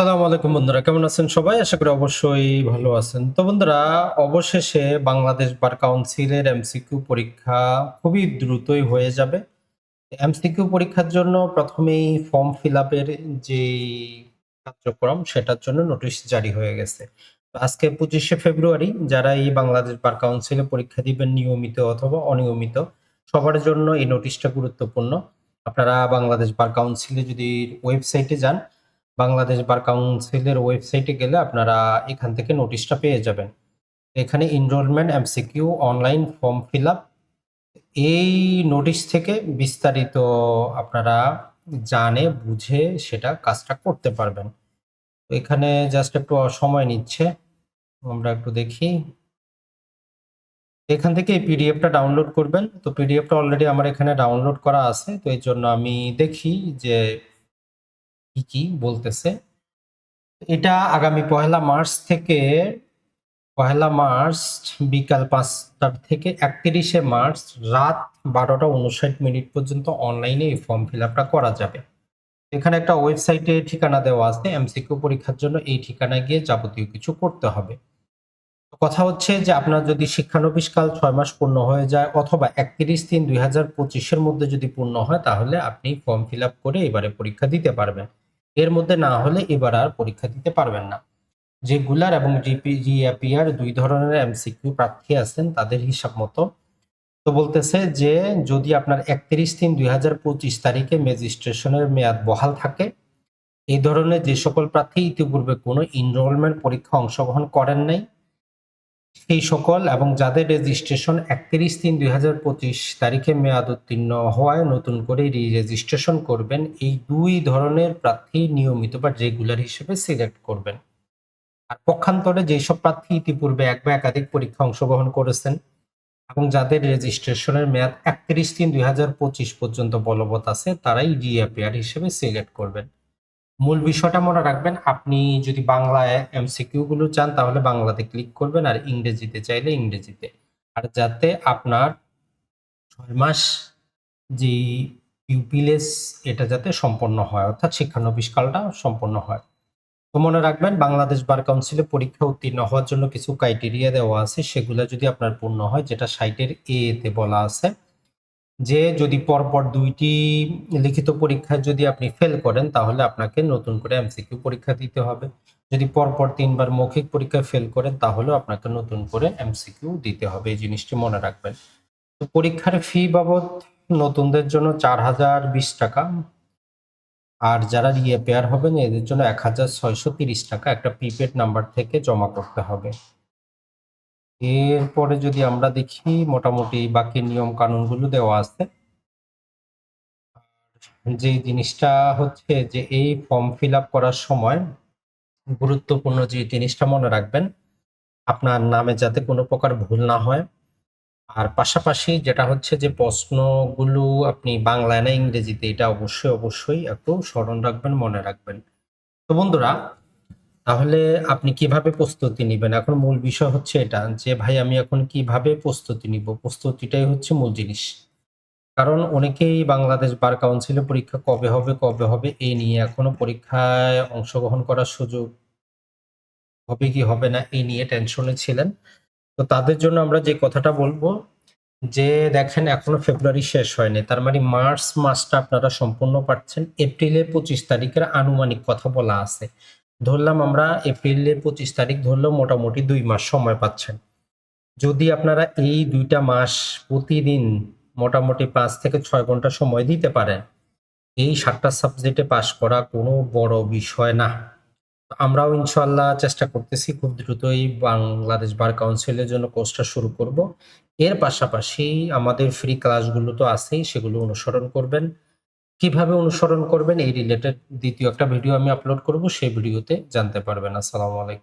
আসসালামু আলাইকুম বন্ধুরা, কেমন আছেন সবাই? আশা করি অবশ্যই ভালো আছেন। তো বন্ধুরা, অবশেষে বাংলাদেশ বার কাউন্সিলের এমসিকিউ পরীক্ষা খুবই দ্রুতই হয়ে যাবে। এমসিকিউ পরীক্ষার জন্য প্রথমেই ফর্ম ফিল আপের যে কার্যক্রম, সেটার জন্য নোটিশ জারি হয়ে গেছে। আজকে পঁচিশে ফেব্রুয়ারি, যারা এই বাংলাদেশ বার কাউন্সিলে পরীক্ষা দিবেন নিয়মিত অথবা অনিয়মিত, সবার জন্য এই নোটিশটা গুরুত্বপূর্ণ। আপনারা বাংলাদেশ বার কাউন্সিলে যদি ওয়েবসাইটে যান বাংলাদেশ বার কাউন্সিলের ওয়েবসাইটে গেলে আপনারা এখান থেকে নোটিশটা পেয়ে যাবেন। এখানে enrolment MCQ online form fill up এই নোটিশ থেকে বিস্তারিত আপনারা জানে, বুঝে সেটা কাজটা করতে পারবেন। এখানে জাস্ট একটু সময় নিচ্ছে। আমরা একটু দেখি। এখান থেকে এই পিডিএফটা ডাউনলোড করবেন। তো পিডিএফটা অলরেডি আমার এখানে ডাউনলোড করা আছে। তো এই জন্য আমি দেখি যে কি কি বলতেছে? এটা আগামী পহেলা মার্চ থেকে পহেলা মার্চ বিকাল পাঁচটার থেকে একত্রিশে মার্চ রাত বারোটা উনষাট মিনিট পর্যন্ত অনলাইনে এই ফর্ম ফিল আপটা করা যাবে। এখানে একটা ওয়েবসাইটে ঠিকানা দেওয়া আছে, এমসিকিউ পরীক্ষার জন্য এই ঠিকানায় গিয়ে যাবতীয় কিছু করতে হবে। কথা হচ্ছে যে আপনার যদি শিক্ষানবিশকাল ছয় মাস পূর্ণ হয়ে যায় অথবা একত্রিশ তিন দুই হাজার পঁচিশের মধ্যে যদি পূর্ণ হয় তাহলে আপনি ফর্ম ফিল আপ করে এবারে পরীক্ষা দিতে পারবেন। এর মধ্যে না হলে এবার আর পরীক্ষা দিতে পারবেন না। যে গুলার এবং জিপি জিএপিআর দুই ধরনের এমসিকিউ প্রার্থী আছেন, তাদের হিসাব মতো। তো বলতেছে যে, যদি আপনার একত্রিশ তিন দুই হাজার পঁচিশ তারিখে ম্যাজিস্ট্রেশনের মেয়াদ বহাল থাকে, এই ধরনের যে সকল প্রার্থী ইতিপূর্বে কোনো ইনরোলমেন্ট পরীক্ষা অংশগ্রহণ করেন নাই সেই সকল এবং যাদের রেজিস্ট্রেশন একত্রিশ তিন দুই হাজার পঁচিশ তারিখে মেয়াদ উত্তীর্ণ হওয়ায় নতুন করে রি রেজিস্ট্রেশন করবেন, এই দুই ধরনের প্রার্থী নিয়মিত বা রেগুলার হিসেবে সিলেক্ট করবেন। আর পক্ষান্তরে যেসব প্রার্থী ইতিপূর্বে এক বা একাধিক পরীক্ষা অংশগ্রহণ করেছেন এবং যাদের রেজিস্ট্রেশনের মেয়াদ একত্রিশ তিন দুই হাজার পঁচিশ পর্যন্ত বলবৎ আছে, তারাই রিঅ্যাপিয়ার হিসেবে সিলেক্ট করবেন। মূল বিষয়টা মনে রাখবেন, আপনি যদি বাংলায় এমসিকিউ গুলো চান, তাহলে বাংলাতে ক্লিক করবেন আর ইংরেজিতে চাইলে ইংরেজিতে। আর যাতে আপনার ছয় মাস যে পিউপিলেস এটা যাতে সম্পন্ন হয়, অর্থাৎ শিক্ষানবিশকালটা সম্পন্ন হয়। তো মনে রাখবেন, বাংলাদেশ বার কাউন্সিলে পরীক্ষা উত্তীর্ণ হওয়ার জন্য কিছু ক্রাইটেরিয়া দেওয়া আছে, সেগুলো যদি আপনার পূর্ণ হয়, যেটা সাইটের এ তে বলা আছে যে যদি পরপর দুইটি লিখিত পরীক্ষায় যদি আপনি ফেল করেন, তাহলে আপনাকে নতুন করে এমসিকিউ পরীক্ষা দিতে হবে। যদি পরপর তিনবার মৌখিক পরীক্ষায় ফেল করেন, তাহলেও আপনাকে নতুন করে এমসিকিউ দিতে হবে, এই জিনিসটি মনে রাখবেন। তো পরীক্ষার ফি বাবদ নতুনদের জন্য চার হাজার বিশ টাকা, আর যারা রিএপেয়ার হবেন, এদের জন্য এক হাজার ছয়শো তিরিশ টাকা একটা প্রিপেড নাম্বার থেকে জমা করতে হবে। এরপরে যদি আমরা দেখি মোটামুটি বাকি নিয়ম কানুনগুলো দেওয়া আছে যে জিনিসটা হচ্ছে যে এই ফর্ম ফিল আপ করার সময় গুরুত্বপূর্ণ যে জিনিসটা মনে রাখবেন, আপনার নামে যাতে কোনো প্রকার ভুল না হয়। আর পাশাপাশি যেটা হচ্ছে যে প্রশ্নগুলো আপনি বাংলায় না ইংরেজিতে, এটা অবশ্যই অবশ্যই একটু স্মরণ রাখবেন, মনে রাখবেন। তো বন্ধুরা তাহলে আপনি কীভাবে প্রস্তুতি নেবেন? এখন মূল বিষয় হচ্ছে এটা, যে ভাই আমি এখন কীভাবে প্রস্তুতি নিব? প্রস্তুতিটাই হচ্ছে মূল জিনিস। কারণ অনেকেই বাংলাদেশ বার কাউন্সিলে পরীক্ষা কবে হবে কবে হবে এই নিয়ে এখনও পরীক্ষায় অংশগ্রহণ করার সুযোগ হবে কি হবে না এই নিয়ে টেনশনে ছিলেন। তো তাদের জন্য আমরা যে কথাটা বলব, যে দেখেন এখনও ফেব্রুয়ারি শেষ হয়নি, তার মানে মার্চ মাসটা আপনারা সম্পূর্ণ পাচ্ছেন এপ্রিলের পঁচিশ তারিখের আনুমানিক কথা বলা আছে। ধরলাম আমরা এপ্রিলের পঁচিশ তারিখ, ধরলেও মোটামুটি দুই মাস সময় পাচ্ছেন। যদি আপনারা এই দুইটা মাস প্রতিদিন মোটামুটি পাঁচ থেকে ছয় ঘণ্টা সময় দিতে পারেন, এই সাতটা সাবজেক্টে পাশ করা কোনো বড় বিষয় না। আমরাও ইনশাল্লাহ চেষ্টা করতেছি খুব দ্রুতই বাংলাদেশ বার কাউন্সিলের জন্য কোর্সটা শুরু করব। এর পাশাপাশি আমাদের ফ্রি ক্লাসগুলো তো আছেই, সেগুলো অনুসরণ করবেন। কীভাবে অনুসরণ করবেন এই রিলেটেড দ্বিতীয় একটা ভিডিও আমি আপলোড করব, সেই ভিডিওতে জানতে পারবেন। আসসালামু আলাইকুম।